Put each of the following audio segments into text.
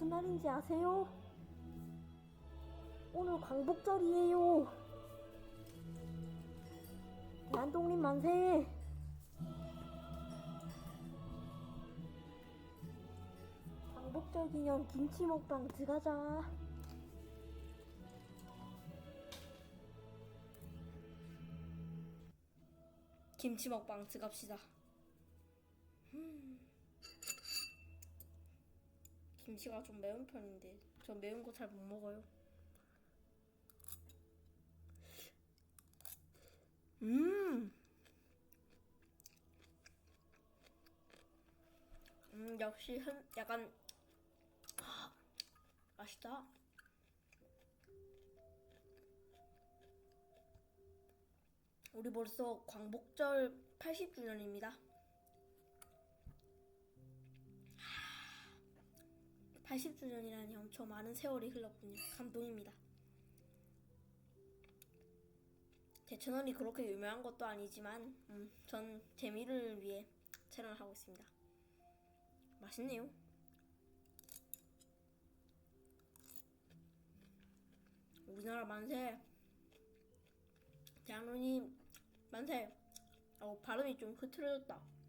무슨 날인지 아세요? 오늘 광복절이에요. 대한독립 만세! 광복절 기념 김치 먹방 들어가자. 김치 먹방 들어갑시다. 김치가 좀 매운 편인데 저 매운 거 잘 못 먹어요. 음. 음 역시 한 약간 아, 맛있다. 우리 벌써 광복절 80주년입니다. 80주년이라니 엄청 많은 세월이 흘렀군요. 감동입니다. 제 채널이 그렇게 유명한 것도 아니지만 음, 전 재미를 위해 촬영을 하고 있습니다. 맛있네요. 우리나라 만세. 대한민국 만세. 어, 발음이 좀 흐트러졌다.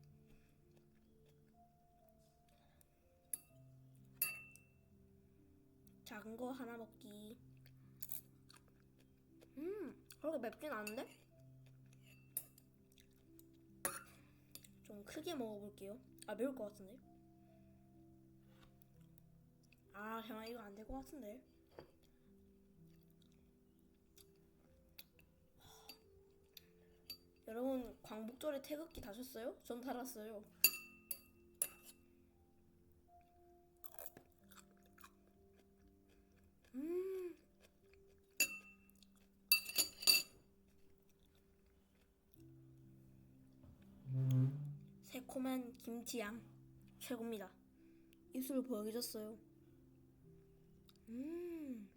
작은 거 하나 먹기. 음, 그렇게 맵진 않은데? 좀 크게 먹어볼게요. 아, 매울 것 같은데? 아, 정말 이거 안 될 것 같은데? 여러분, 광복절에 태극기 다셨어요? 전 달았어요. 김치향 최고입니다. 입술 보여졌어요. 음.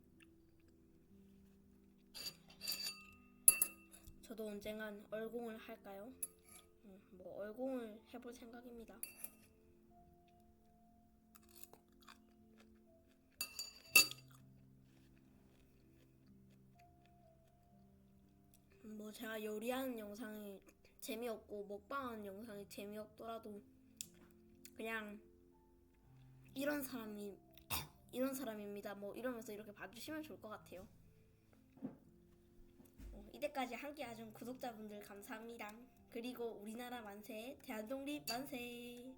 저도 언젠간 얼공을 할까요? 음, 뭐 얼공을 해볼 생각입니다. 뭐 제가 요리하는 영상이 재미없고 먹방하는 영상이 재미없더라도 그냥 이런 사람이 이런 사람입니다. 뭐 이러면서 이렇게 봐주시면 좋을 것 같아요. 어, 이때까지 함께 해준 구독자분들 감사합니다. 그리고 우리나라 만세, 대한독립 만세.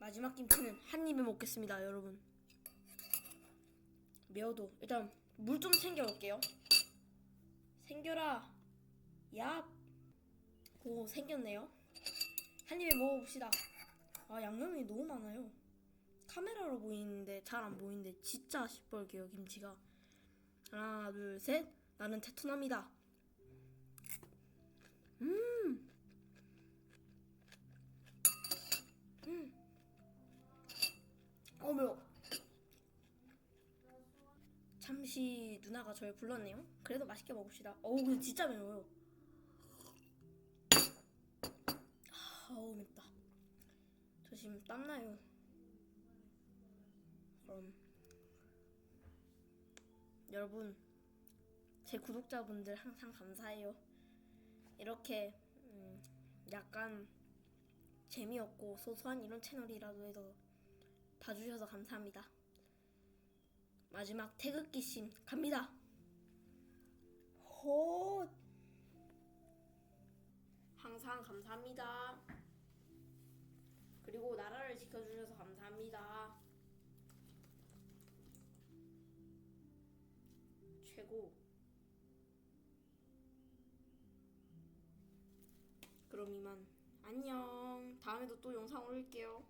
마지막 김치는 한 입에 먹겠습니다, 여러분. 매워도 일단 물 좀 챙겨 올게요. 생겨라. 얍. 오 생겼네요. 한 입에 먹어봅시다. 아 양념이 너무 많아요. 카메라로 보이는데 잘 안 보이는데 진짜 시뻘게요 김치가. 하나 둘 셋. 나는 테토남이다. 음. 음. 잠시 누나가 저를 불렀네요. 그래도 맛있게 먹읍시다. 어우 근데 진짜 매워요. 아우 맵다. 저 지금 땀나요. 그럼 여러분 제 구독자분들 항상 감사해요. 이렇게 음, 약간 재미없고 소소한 이런 채널이라도 해도 봐주셔서 감사합니다. 마지막 태극기 씬 갑니다. 호 항상 감사합니다. 그리고 나라를 지켜주셔서 감사합니다. 최고. 그럼 이만 안녕. 다음에도 또 영상 올릴게요.